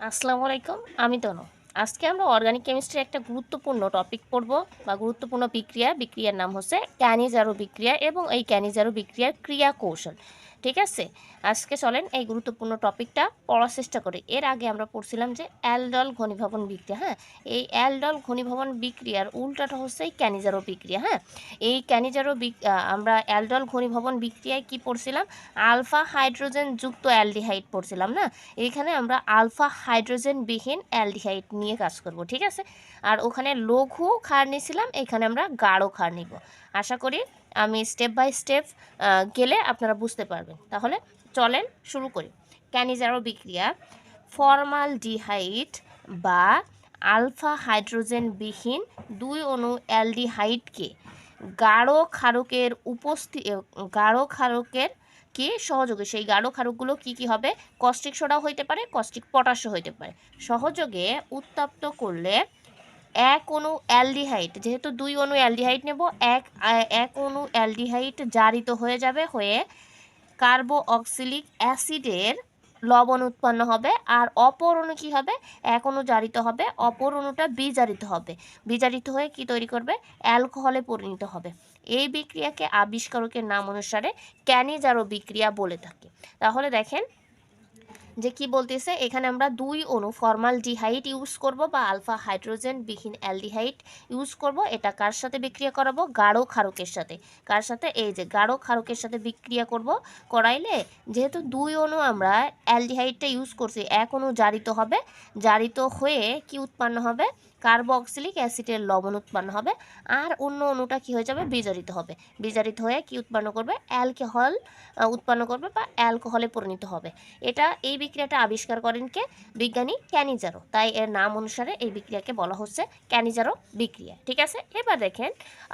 আসসালামু আলাইকুম, আমি তনু। আজকে আমরা অর্গানিক কেমিস্ট্রির একটা গুরুত্বপূর্ণ টপিক পড়ব বা গুরুত্বপূর্ণ বিক্রিয়া। বিক্রিয়ার নাম হচ্ছে ক্যানিজারো বিক্রিয়া এবং এই ক্যানিজারো বিক্রিয়ার ক্রিয়া কৌশল ঠিক আছে? আজকে চলেন এই গুরুত্বপূর্ণ টপিকটা পড়ার চেষ্টা করি। এর আগে আমরা পড়ছিলাম যে অ্যালডল ঘনীভবন বিক্রিয়া হ্যাঁ? এই অ্যালডল ঘনীভবন বিক্রিয়ার উল্টাটা হচ্ছে এই ক্যানিজারো বিক্রিয়া হ্যাঁ? এই ক্যানিজারো আমরা অ্যালডল ঘনীভবন বিক্রিয়ায় কি পড়ছিলাম? আলফা হাইড্রোজেন যুক্ত অ্যালডিহাইড পড়ছিলাম, না? এখানে আমরা আলফা হাইড্রোজেন বিহীন অ্যালডিহাইড নিয়ে কাজ করব, ঠিক আছে? আর ওখানে লঘু ক্ষার নিয়েছিলাম এখানে আমরা গাঢ় ক্ষার নিব। আশা করি আমি স্টেপ বাই স্টেপ গেলে আপনারা বুঝতে পারবেন। তাহলে চলেন শুরু করি। ক্যানিজারো বিক্রিয়া, ফর্মাল ডিহাইট বা আলফা হাইড্রোজেন বিহীন দুই অণু অ্যালডিহাইডকে গাঢ় ক্ষারকের উপস্থিত গাঢ় ক্ষারকের কি সহযোগে? সেই গাঢ় ক্ষারকগুলো কি কি হবে? কস্টিক সোডাও হইতে পারে, কস্টিক পটাশও হইতে পারে। সহযোগে উত্তপ্ত করলে এক অণু অ্যালডিহাইড, যেহেতু দুই অণু অ্যালডিহাইড নেব, এক এক অণু অ্যালডিহাইড জারিত হয়ে যাবে, হয়ে কার্বো অক্সিলিক অ্যাসিডের লবণ উৎপন্ন হবে, আর অপর অণু কী হবে? এক অণু জারিত হবে, অপর অণুটা বিজারিত হবে। বিজারিত হয়ে কি তৈরি করবে? অ্যালকোহলে পরিণত হবে। এই বিক্রিয়াকে আবিষ্কারকের নাম অনুসারে ক্যানিজারো বিক্রিয়া বলে থাকে। তাহলে দেখেন যে কি বলতেছে, এখানে আমরা দুই অণু ফর্মাল ডিহাইট ইউজ করব বা আলফা হাইড্রোজেন বিহীন অ্যালডিহাইট ইউজ করব। এটা কার সাথে বিক্রিয়া করাবো? গাঢ় ক্ষারকের সাথে। কার সাথে? এই যে গাঢ় ক্ষারকের সাথে বিক্রিয়া করব। করাইলে যেহেতু দুই অণু আমরা অ্যালডিহাইটটা ইউজ করছি, এক অণু জারিত হবে। জারিত হয়ে কি উৎপন্ন হবে? কার্বক্সিলিক অ্যাসিডের লবণ উৎপন্ন হবে, আর অন্য অণুটা কি হয়ে যাবে? বিজারিত হবে। বিজারিত হয়ে কি উৎপন্ন করবে? অ্যালকোহল উৎপন্ন করবে বা অ্যালকোহলে পরিণত হবে। এটা এই বিক্রিয়াটা আবিষ্কার করেন কে? বিজ্ঞানী ক্যানিজারো। তাই এর নাম অনুসারে এই বিক্রিয়াকে বলা হচ্ছে ক্যানিজারো বিক্রিয়া। ঠিক আছে? এবার দেখেন,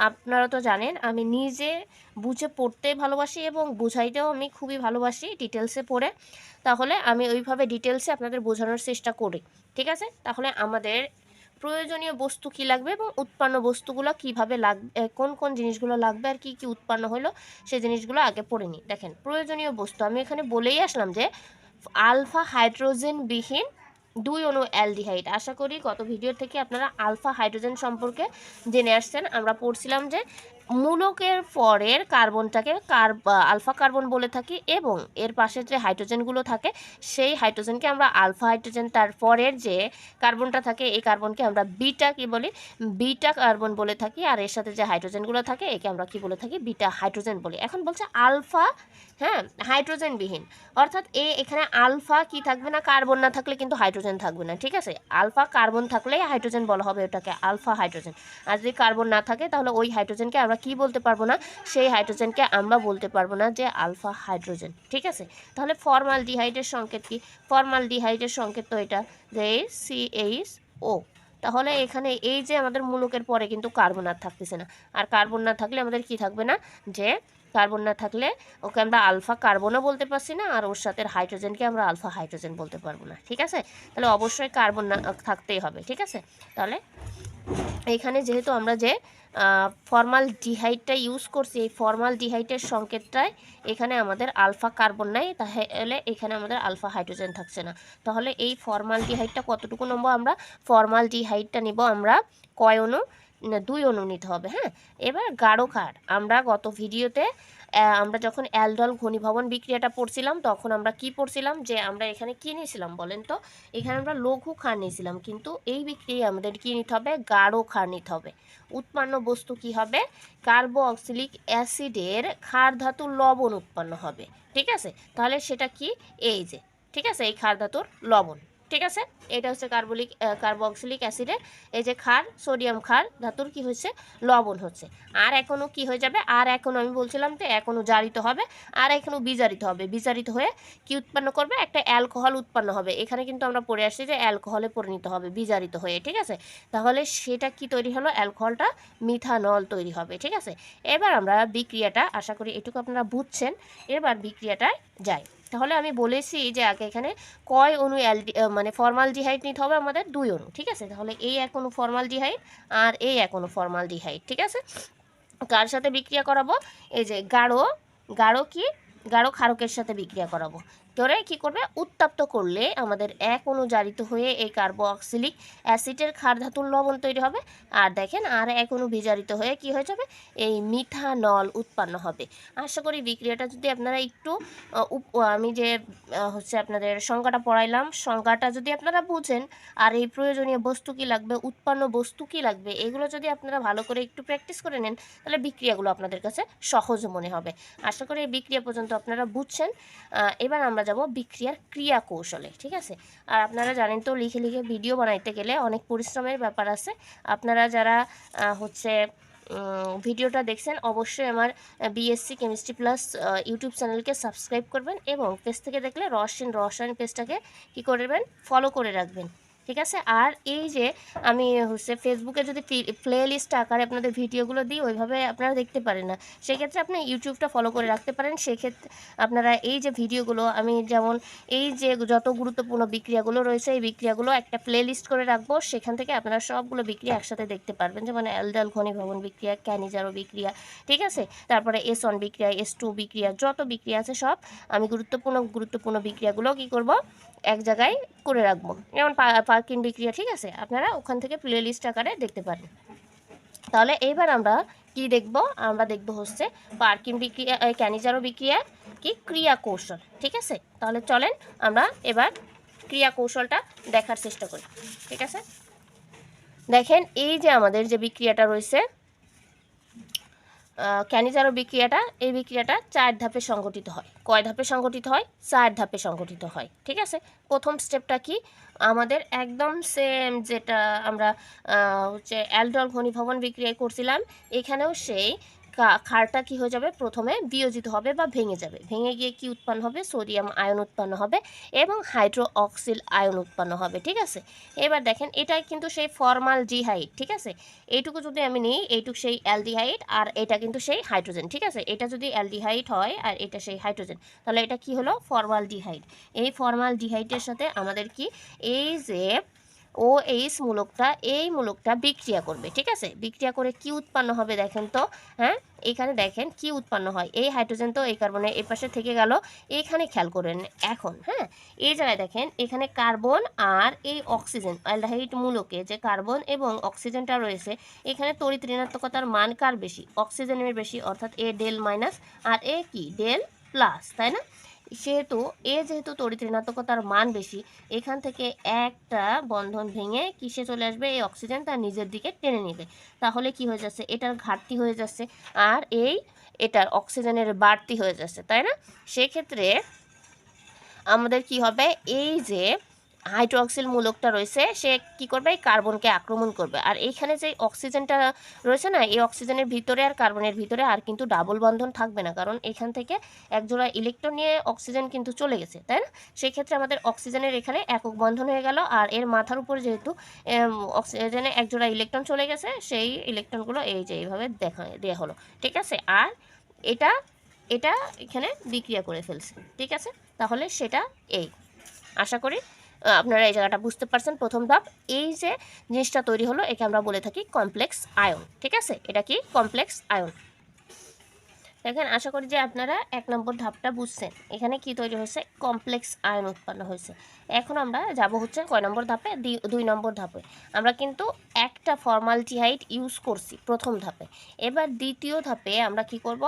আপনারা তো জানেন, আমি নিজে বুঝে পড়তে ভালোবাসি এবং বুঝাইতেও আমি খুবই ভালোবাসি ডিটেলসে পড়ে। তাহলে আমি ওইভাবে ডিটেলসে আপনাদের বোঝানোর চেষ্টা করি। ঠিক আছে? তাহলে আমাদের প্রয়োজনীয় বস্তু কি লাগবে এবং উৎপন্ন বস্তুগুলো কীভাবে লাগবে কোন কোন জিনিসগুলো লাগবে আর কি কি উৎপন্ন হলো সেই জিনিসগুলো আগে পড়ে নিই। দেখেন, প্রয়োজনীয় বস্তু, আমি এখানে বলেই আসলাম যে আলফা হাইড্রোজেন বিহীন দুই অণু অ্যালডিহাইড। আশা করি গত ভিডিও থেকে আপনারা আলফা হাইড্রোজেন সম্পর্কে জেনে আসছেন। আমরা পড়ছিলাম যে মূলকের পরের কার্বনটাকে কার আলফা কার্বন বলে থাকি এবং এর পাশে যে হাইড্রোজেনগুলো থাকে, সেই হাইড্রোজেনকে আমরা আলফা হাইড্রোজেন, তার পরের যে কার্বনটা থাকে, এই কার্বনকে আমরা বিটা কি বলি? বিটা কার্বন বলে থাকি আর এর সাথে যে হাইড্রোজেনগুলো থাকে, একে আমরা কি বলে থাকি? বিটা হাইড্রোজেন বলি। এখন বলছে আলফা হ্যাঁ হাইড্রোজেন বিহীন অর্থাৎ এ এখানে আলফা কি থাকবে না, কার্বন না থাকলে কিন্তু হাইড্রোজেন থাকবে না, ঠিক আছে? আলফা কার্বন থাকলেই হাইড্রোজেন বলা হবে ওটাকে, আলফা হাইড্রোজেন। আর যদি কার্বন না থাকে, তাহলে ওই হাইড্রোজেনকে আমরা কি বলতে পারব না, সেই হাইড্রোজেনকে আমরা বলতে পারব না যে আলফা হাইড্রোজেন, ঠিক আছে? তাহলে ফর্মাল ডিহাইডের সংকেত কি? ফর্মাল ডিহাইডের সংকেত তো এটা, যে সি এইচ ও তাহলে এখানে এই যে আমাদের মূলকের পরে কিন্তু কার্বন আর থাকতেছে না। আর কার্বন না থাকলে আমাদের কি থাকবে না? যে কার্বন না থাকলে ওকে আমরা আলফা কার্বনও বলতে পারছি না, আর ওর সাথে হাইড্রোজেনকে আমরা আলফা হাইড্রোজেন বলতে পারব না, ঠিক আছে? তাহলে অবশ্যই কার্বন না থাকতেই হবে, ঠিক আছে? তাহলে এখানে যেহেতু আমরা যে ফর্মাল ডিহাইডটা ইউজ করছি এই ফর্মাল ডিহাইডের সংকেতটায় এখানে আমাদের আলফা কার্বন নাই তাহলে এখানে আমাদের আলফা হাইড্রোজেন থাকছে না। তাহলে এই ফর্মাল ডিহাইডটা কতটুকু নেব আমরা ফর্মাল ডিহাইডটা নিব আমরা কয় অণু না, দুই অণু নিতে হবে হ্যাঁ? এবার গাঢ় ক্ষার আমরা গত ভিডিওতে আমরা যখন অ্যালডল ঘনীভবন বিক্রিয়াটা পড়ছিলাম, তখন আমরা কি পড়ছিলাম? যে আমরা এখানে কি নিয়েছিলাম বলেন তো? এখানে আমরা লঘু ক্ষার নিয়েছিলাম, কিন্তু এই বিক্রিয়ায় আমাদের কি নিতে হবে? গাঢ় ক্ষার নিতে হবে। উৎপন্ন বস্তু কি হবে? কার্বো অক্সিলিক অ্যাসিডের ক্ষার ধাতুর লবণ উৎপন্ন হবে। ঠিক আছে? তাহলে সেটা কি? এই যে, ঠিক আছে? এই ক্ষার ধাতুর লবণ। ঠিক আছে? এটা হচ্ছে কার্বলিক কার্বক্সিলিক অ্যাসিডের এই যে ক্ষার, সোডিয়াম ক্ষার, ধাতুর কি হচ্ছে? লবণ হচ্ছে। আর এখনও কি হয়ে যাবে? আর এখনও আমি বলছিলাম যে এখনও জারিত হবে, আর এখনও বিজারিত হবে। বিজারিত হয়ে কি উৎপন্ন করবে? একটা অ্যালকোহল উৎপন্ন হবে। এখানে কিন্তু আমরা পড়ে আসছি যে অ্যালকোহলে পরিণত হবে, বিজারিত হয়ে, ঠিক আছে? তাহলে সেটা কি তৈরি হলো? অ্যালকোহলটা মিথানল তৈরি হবে, ঠিক আছে? এবার আমরা বিক্রিয়াটা, আশা করি এটুকু আপনারা বুঝছেন, এবার বিক্রিয়াটায় যাই। তাহলে আমি বলেছি যে আগে এখানে কয় অনু অ্যালডি মানে ফর্মাল ডিহাইট নিতে হবে আমাদের দুই অণু, ঠিক আছে? তাহলে এই এক অণু ফর্মাল ডিহাইট আর এই এক অণু ফর্মাল ডিহাইট ঠিক আছে? কার সাথে বিক্রিয়া করাবো? এই যে গাঢ় গাঢ় কি? গাঢ় ক্ষারকের সাথে বিক্রিয়া করাবো। করে কি করবে? উত্তপ্ত করলে আমাদের এক অনুজারিত হয়ে এই কার্বোক্সিলিক অ্যাসিডের ক্ষার ধাতুর লবণ তৈরি হবে। আর দেখেন, আর এক অণু বিজারিত হয়ে কি হয়ে যাবে? এই মিথানল উৎপন্ন হবে। আশা করি বিক্রিয়াটা যদি আপনারা একটু আমি যে হচ্ছে আপনাদের সংজ্ঞাটা পড়াইলাম, সংজ্ঞাটা যদি আপনারা বুঝেন, আর এই প্রয়োজনীয় বস্তু কি লাগবে, উৎপন্ন বস্তু কি লাগবে, এগুলো যদি আপনারা ভালো করে একটু প্র্যাকটিস করে নেন, তাহলে বিক্রিয়াগুলো আপনাদের কাছে সহজ মনে হবে। আশা করি এই বিক্রিয়া পর্যন্ত আপনারা বুঝছেন। এবার আমরা যাব বিক্রিয়ার ক্রিয়া কৌশলে, ঠিক আছে? আর আপনারা জানেন তো, লিখে লিখে ভিডিও বানাইতে গেলে অনেক পরিশ্রমের ব্যাপার আছে। আপনারা যারা হচ্ছে ভিডিওটা দেখছেন, অবশ্যই আমার বিএসসি কেমিস্ট্রি প্লাস ইউটিউব চ্যানেলকে সাবস্ক্রাইব করবেন এবং পেজ থেকে দেখলে রসায়ন রসায়ন পেজটাকে কী করবেন? ফলো করে রাখবেন। ঠিক আছে? আর এই যে আমি হচ্ছে ফেসবুকে যদি প্লে লিস্ট আকারে আপনাদের ভিডিওগুলো দিই, ওইভাবে আপনারা দেখতে পারেন না। সেক্ষেত্রে আপনি ইউটিউবটা ফলো করে রাখতে পারেন। সেক্ষেত্রে আপনারা এই যে ভিডিওগুলো, আমি যেমন এই যে যত গুরুত্বপূর্ণ বিক্রিয়াগুলো রয়েছে, এই বিক্রিয়াগুলো একটা প্লে লিস্ট করে রাখব। সেখান থেকে আপনারা সবগুলো বিক্রিয়া একসাথে দেখতে পারবেন। যেমন অ্যালডাল ঘনীভবন বিক্রিয়া ক্যানিজারো বিক্রিয়া, ঠিক আছে? তারপরে এস ওয়ান বিক্রিয়া এস টু বিক্রিয়া, যত বিক্রিয়া আছে সব আমি গুরুত্বপূর্ণ গুরুত্বপূর্ণ বিক্রিয়াগুলো কি করব? এক জায়গায় করে রাখব। যেমন পার্কিং বিক্রিয়া, ঠিক আছে? আপনারা ওখান থেকে প্লে লিস্ট আকারে দেখতে পারেন। তাহলে এইবার আমরা কি দেখব? আমরা দেখব হচ্ছে পার্কিং বিক্রিয়া ক্যানিজারো বিক্রিয়া, কি ক্রিয়া কৌশল, ঠিক আছে? তাহলে চলেন আমরা এবার ক্রিয়া কৌশলটা দেখার চেষ্টা করি, ঠিক আছে? দেখেন এই যে আমাদের যে বিক্রিয়াটা রয়েছে ক্যানিজারো বিক্রিয়াটা, এই বিক্রিয়াটা চার ধাপে সংগঠিত হয়। কয় ধাপে সংগঠিত হয়? চার ধাপে সংগঠিত হয়, ঠিক আছে? প্রথম স্টেপটা কি? আমাদের একদম সেম যেটা আমরা হচ্ছে অ্যালডল ঘনীভবন বিক্রিয়ায় করছিলাম, এখানেও সেই ক্ষারটা কি হয়ে যাবে? প্রথমে বিয়োজিত হবে বা ভেঙে যাবে। ভেঙে গিয়ে কি উৎপন্ন হবে? সোডিয়াম আয়ন উৎপন্ন হবে এবং হাইড্রো অক্সিল আয়ন উৎপন্ন হবে, ঠিক আছে? এবার দেখেন, এটাই কিন্তু সেই ফর্মাল ডিহাইড ঠিক আছে? এইটুকু যদি আমি নিই, এইটুকু সেই অ্যালডিহাইড আর এটা কিন্তু সেই হাইড্রোজেন, ঠিক আছে? এটা যদি অ্যালডিহাইড হয় আর এটা সেই হাইড্রোজেন, তাহলে এটা কি হলো? ফর্মাল ডিহাইড এই ফর্মাল ডিহাইডের সাথে আমাদের কি? এই যে ও এইচ মূলকটা, এই মূলকটা বিক্রিয়া করবে, ঠিক আছে? বিক্রিয়া করে কি উৎপন্ন হবে দেখেন তো হ্যাঁ? এখানে দেখেন কি উৎপন্ন হয়। এই হাইড্রোজেন তো এই কার্বনে এই পাশে থেকে গেল। এইখানে খেয়াল করেন এখন হ্যাঁ? এই জায়গায় দেখেন, এখানে কার্বন আর এই অক্সিজেন অ্যালডিহাইড মূলকে যে কার্বন এবং অক্সিজেনটা রয়েছে, এখানে তড়িৎ ঋণাত্মকতার মান কার বেশি? অক্সিজেনের বেশি, অর্থাৎ এ ডেল মাইনাস আর এ কি? ডেল প্লাস, তাই না? সেহেতু এ যেহেতু তড়িৎ ঋণাত্মকতার মান বেশি, এখান থেকে একটা বন্ধন ভেঙে কিসে চলে আসবে? এই অক্সিজেন তার নিজের দিকে টেনে নেবে। তাহলে কি হয়ে যাচ্ছে? এটার ঘাটতি হয়ে যাচ্ছে। আর এই এটার অক্সিজেনের বাড়তি হয়ে যাচ্ছে, তাই না? সেক্ষেত্রে আমাদের কি হবে? এই যে হাইড্রোক্সিল মূলকটা রয়েছে, সে কি করবে? এই কার্বনকে আক্রমণ করবে। আর এইখানে যে অক্সিজেনটা রয়েছে না, এই অক্সিজেনের ভিতরে আর কার্বনের ভিতরে আর কিন্তু ডাবল বন্ধন থাকবে না। কারণ এখান থেকে একজোড়া ইলেকট্রন নিয়ে অক্সিজেন কিন্তু চলে গেছে, তাই না? সেক্ষেত্রে আমাদের অক্সিজেনের এখানে একক বন্ধন হয়ে গেল। আর এর মাথার উপরে যেহেতু অক্সিজেনে একজোড়া ইলেকট্রন চলে গেছে, সেই ইলেকট্রনগুলো এই যে এইভাবে দেখা দেওয়া হলো। ঠিক আছে? আর এটা এটা এখানে বিক্রিয়া করে ফেলছে। ঠিক আছে? তাহলে সেটা এই। আশা করি আপনারা এই জায়গাটা বুঝতে পারছেন। প্রথম ধাপ, এই যে জিনিসটা তৈরি হলো, একে আমরা বলে থাকি কমপ্লেক্স আয়ন ঠিক আছে? এটা কি? কমপ্লেক্স আয়ন দেখেন, আশা করি যে আপনারা এক নম্বর ধাপটা বুঝছেন। এখানে কি তৈরি হয়েছে? কমপ্লেক্স আয়ন উৎপন্ন হয়েছে। এখন আমরা যাব হচ্ছে কয় নম্বর ধাপে? দুই নম্বর ধাপে। আমরা কিন্তু একটা ফর্মালডিহাইড ইউজ করছি প্রথম ধাপে। এবার দ্বিতীয় ধাপে আমরা কি করব?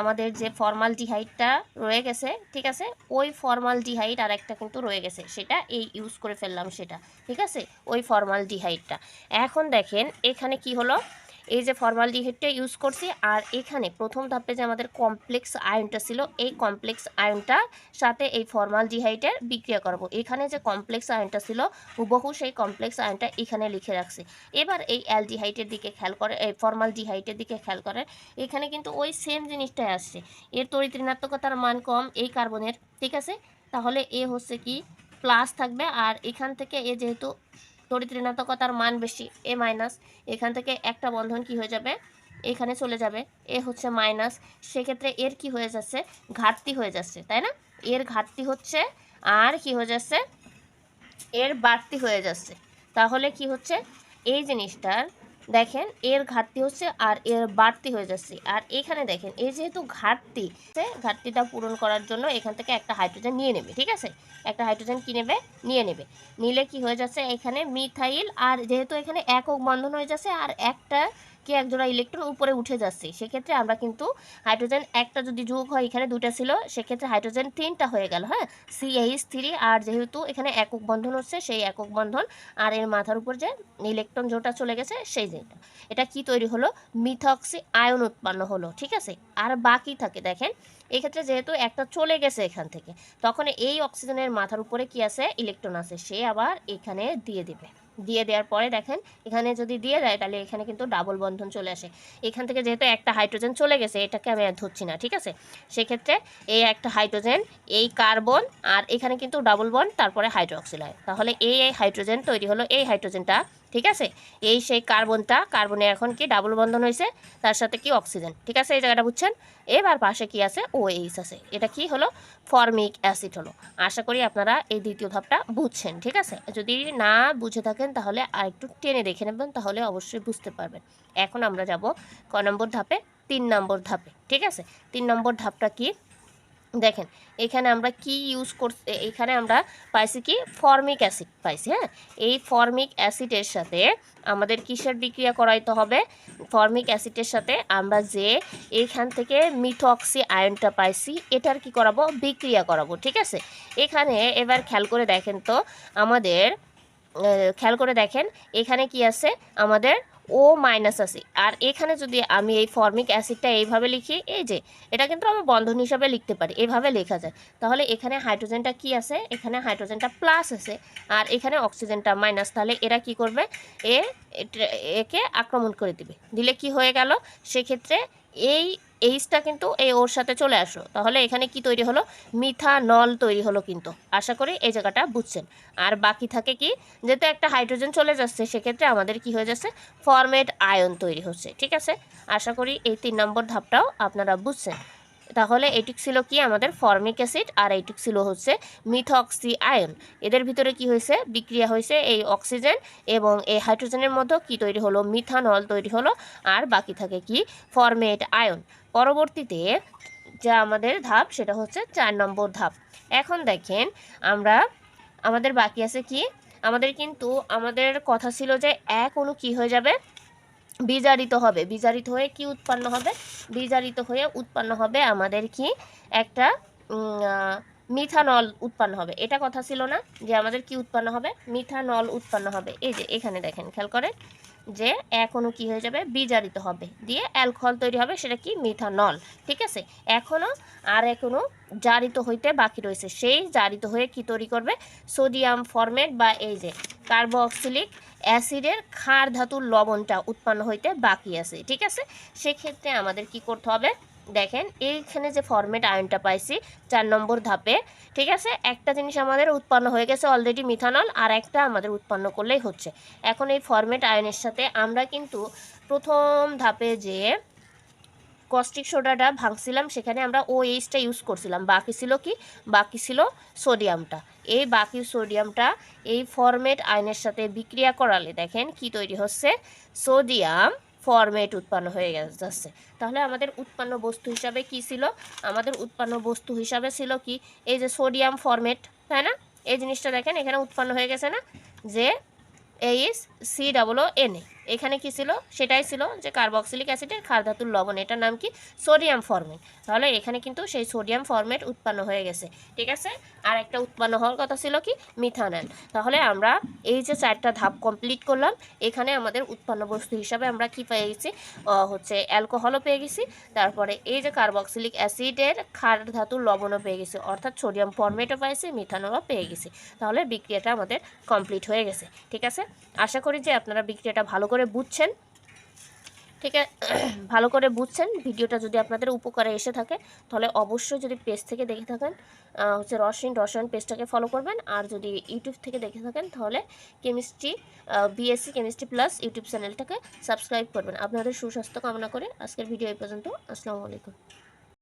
আমাদের যে ফর্মালডিহাইডটা রয়ে গেছে, ঠিক আছে? ওই ফর্মালডিহাইড আর একটা কিন্তু রয়ে গেছে। সেটা এই ইউজ করে ফেললাম সেটা, ঠিক আছে? ওই ফর্মালডিহাইডটা এখন দেখেন, এখানে কি হলো? এই যে ফর্মালডিহাইডটা ইউজ করছি, আর এখানে প্রথম ধাপে যে আমাদের কমপ্লেক্স আয়নটা ছিল, এই কমপ্লেক্স আয়নটা সাথে এই ফর্মালডিহাইডের বিক্রিয়া করব। এখানে যে কমপ্লেক্স আয়নটা ছিল, হুবহু সেই কমপ্লেক্স আয়নটা এখানে লিখে রাখছি। এবার এই অ্যালডিহাইডের দিকে খেয়াল করে, এই ফর্মালডিহাইডের দিকে খেয়াল করে, এখানে কিন্তু ওই সেম জিনিসটাই আসছে। এর তড়িৎ ঋণাত্মকতার মান কম, এই কার্বনের ঠিক আছে? তাহলে এ হচ্ছে কি প্লাস থাকবে, আর এখান থেকে এ যেহেতু তড়িৎ ঋণাত্মকতার মান বেশি এ মাইনাস এখান থেকে একটা বন্ধন কি হয়ে যাবে? এখানে চলে যাবে। এ হচ্ছে মাইনাস সেক্ষেত্রে এর কি হয়ে যাচ্ছে? ঘাটতি হয়ে যাচ্ছে, তাই না? এর ঘাটতি হচ্ছে আর কি হয়ে যাচ্ছে? এর বাড়তি হয়ে যাচ্ছে। তাহলে কি হচ্ছে? এই জিনিসটার দেখেন, এর ঘাটতি হচ্ছে আর এর বাড়তি হয়ে যাচ্ছে। আর এখানে দেখেন, এই যেহেতু ঘাটতি ঘাটতিটা পূরণ করার জন্য এখান থেকে একটা হাইড্রোজেন নিয়ে নেবে, ঠিক আছে? একটা হাইড্রোজেন কি নেবে? নিয়ে নেবে। নিলে কি হয়ে যাচ্ছে? এখানে মিথাইল আর যেহেতু এখানে একক বন্ধন হয়ে যাচ্ছে, আর একটা কি একজোড়া ইলেকট্রন উপরে উঠে যাচ্ছে। সেক্ষেত্রে আমরা কিন্তু হাইড্রোজেন একটা যদি যোগ হয়, এখানে দুটা ছিল, সেক্ষেত্রে হাইড্রোজেন তিনটা হয়ে গেল হ্যাঁ? সিএইচ থ্রি আর যেহেতু এখানে একক বন্ধন হচ্ছে, সেই একক বন্ধন আর এর মাথার উপর যে ইলেকট্রন যেটা চলে গেছে, সেই যেটা এটা। কি তৈরি হলো? মিথক্সি আয়ন উৎপন্ন হলো, ঠিক আছে? আর বাকি থাকে, দেখেন, এক্ষেত্রে যেহেতু একটা চলে গেছে এখান থেকে, তখন এই অক্সিজেনের মাথার উপরে কি আছে? ইলেকট্রন আছে, সে আবার এখানে দিয়ে দিবে। দিয়ে দেওয়ার পরে দেখেন, এখানে যদি দিয়ে দেয় তাহলে এখানে কিন্তু ডাবল বন্ধন চলে আসে। এখান থেকে যেহেতু একটা হাইড্রোজেন চলে গেছে, এটাকে আমি আর ধরছি না, ঠিক আছে? সেক্ষেত্রে এই একটা হাইড্রোজেন এই কার্বন আর এখানে কিন্তু ডাবল বন্ড তারপরে হাইড্রোক্সিল তাহলে এই এই হাইড্রোজেন তৈরি হলো, এই হাইড্রোজেনটা ঠিক আছে? এই সেই কার্বনটা, কার্বনে এখন কি ডাবল বন্ধন হয়েছে তার সাথে কি অক্সিজেন ঠিক আছে, এই জায়গাটা বুঝছেন? এবার পাশে কি আছে? ও এইচ আছে। এটা কি হলো? ফর্মিক অ্যাসিড হলো। আশা করি আপনারা এই দ্বিতীয় ধাপটা বুঝছেন, ঠিক আছে? যদি না বুঝে থাকেন তাহলে আর একটু টেনে দেখে নেবেন, তাহলে অবশ্যই বুঝতে পারবেন। এখন আমরা যাব ক নম্বর ধাপে, তিন নম্বর ধাপে, ঠিক আছে? তিন নম্বর ধাপটা কি? দেখেন, এখানে আমরা কি ইউজ করতে এখানে আমরা পাইছি কি ফর্মিক অ্যাসিড পাইছি হ্যাঁ? এই ফর্মিক অ্যাসিডের সাথে আমাদের কিসের বিক্রিয়া করাইতে হবে? ফর্মিক অ্যাসিডের সাথে আমরা যে এইখান থেকে মিথক্সি আয়নটা পাইছি, এটার কি করাবো? বিক্রিয়া করাবো, ঠিক আছে? এখানে এবার খেয়াল করে দেখেন তো, আমাদের খেয়াল করে দেখেন, এখানে কি আছে? আমাদের ও মাইনাস আছে। আর এখানে যদি আমি এই ফর্মিক অ্যাসিডটা এইভাবে লিখি, এই যে, এটা কিন্তু আমরা বন্ধন হিসাবে লিখতে পারি, এভাবে লেখা যায়। তাহলে এখানে হাইড্রোজেনটা কি আছে? এখানে হাইড্রোজেনটা প্লাস আছে। আর এখানে অক্সিজেনটা মাইনাস তাহলে এরা কি করবে? এ, একে আক্রমণ করে দিবে। দিলে কি হয়ে গেল? সেক্ষেত্রে এই এইচটা কিন্তু এই ওর সাথে চলে আসলো। তাহলে এখানে কি তৈরি হলো? মিথানল তৈরি হলো কিন্তু। আশা করি এই জায়গাটা বুঝছেন। আর বাকি থাকে কি, যেহেতু একটা হাইড্রোজেন চলে যাচ্ছে, সেক্ষেত্রে আমাদের কি হয়ে যাচ্ছে? ফরমেট আয়ন তৈরি হচ্ছে, ঠিক আছে? আশা করি এই তিন নম্বর ধাপটাও আপনারা বুঝছেন। তাহলে এটিক ছিল কি? আমাদের ফর্মিক অ্যাসিড আর এইটিক ছিল হচ্ছে মিথক্সি আয়ন এদের ভিতরে কি হয়েছে? বিক্রিয়া হয়েছে এই অক্সিজেন এবং এই হাইড্রোজেনের মধ্যে কি তৈরি হলো? মিথানল তৈরি হলো। আর বাকি থাকে কি? ফরমেট আয়ন। পরবর্তীতে যা আমাদের ধাপ, সেটা হচ্ছে চার নম্বর ধাপ। এখন দেখেন, আমরা, আমাদের বাকি আছে কি? আমাদের কিন্তু, আমাদের কথা ছিল যে এক অনু কি হয়ে যাবে? বিজারিত হবে। বিজারিত হয়ে কি উৎপন্ন হবে? বিজারিত হয়ে উৎপন্ন হবে আমাদের কি? একটা মিথানল উৎপন্ন হবে। এটা কথা ছিল না যে আমাদের কি উৎপন্ন হবে? মিথানল উৎপন্ন হবে। এই যে, এখানে দেখেন, খেয়াল করেন। যে এখনও কি হয়ে যাবে? বিজারিত হবে। দিয়ে অ্যালকোহল তৈরি হবে, সেটা কি? মিথানল। ঠিক আছে? এখনও আর এখনও জারিত হইতে বাকি রয়েছে। সেই জারিত হয়ে কি তৈরি করবে? সোডিয়াম ফরমেট বা এই যে কার্বক্সিলিক অ্যাসিডের ক্ষার ধাতুর লবণটা উৎপন্ন হইতে বাকি আছে। ঠিক আছে? সেক্ষেত্রে আমাদের কি করতে হবে? দেখেন, এইখানে যে ফরমেট আয়নটা পাইছি, চার নম্বর ধাপে, ঠিক আছে? একটা জিনিস আমাদের উৎপন্ন হয়ে গেছে অলরেডি মিথানল আর একটা আমাদের উৎপন্ন করলেই হচ্ছে। এখন এই ফরমেট আয়নের সাথে আমরা কিন্তু প্রথম ধাপে যে কস্টিক সোডাটা ভাঙছিলাম, সেখানে আমরা ও এইচটা ইউজ করছিলাম। বাকি ছিল কি? বাকি ছিল সোডিয়ামটা এই বাকি সোডিয়ামটা এই ফরমেট আয়নের সাথে বিক্রিয়া করালে দেখেন কি তৈরি হচ্ছে? সোডিয়াম ফরমেট উৎপন্ন হয়ে যাচ্ছে। তাহলে আমাদের উৎপন্ন বস্তু হিসাবে কি ছিল? আমাদের উৎপন্ন বস্তু হিসাবে ছিল কি? এই যে সোডিয়াম ফরমেট তাই না? এই জিনিসটা দেখেন, এখানে উৎপন্ন হয়ে গেছে না? যে H C double N A এখানে কি ছিল? সেটাই ছিল যে কার্বক্সিলিক অ্যাসিডের ক্ষার ধাতুর লবণ এটার নাম কি? সোডিয়াম ফরমেট তাহলে এখানে কিন্তু সেই সোডিয়াম ফরমেট উৎপন্ন হয়ে গেছে। ঠিক আছে? আর একটা উৎপন্ন হওয়ার কথা ছিল কি? মিথানল তাহলে আমরা এই যে চারটা ধাপ কমপ্লিট করলাম, এখানে আমাদের উৎপন্ন বস্তু হিসাবে আমরা কি পেয়ে গেছি হচ্ছে অ্যালকোহলও পেয়ে গেছি। তারপরে এই যে কার্বক্সিলিক অ্যাসিডের ক্ষার ধাতুর লবণও পেয়ে গেছি। অর্থাৎ সোডিয়াম ফরমেটও পাইছি মিথানলও পেয়ে গেছি। তাহলে বিক্রিয়াটা আমাদের কমপ্লিট হয়ে গেছে। ঠিক আছে? আশা করি যে আপনারা বিক্রিয়াটা ভালো করে বুঝছেন, ঠিক আছে? ভালো করে বুঝছেন, ভিডিওটা যদি আপনাদের উপকারে এসে থাকে, তাহলে অবশ্যই যদি পেজ থেকে দেখে থাকেন হচ্ছে রসায়ন রসায়ন পেজটাকে ফলো করবেন, আর যদি ইউটিউব থেকে দেখে থাকেন, তাহলে chemistry BSc chemistry plus YouTube চ্যানেলটাকে সাবস্ক্রাইব করবেন। আপনাদের সুস্বাস্থ্য কামনা করে আজকের ভিডিও এই পর্যন্ত। আসসালামু আলাইকুম।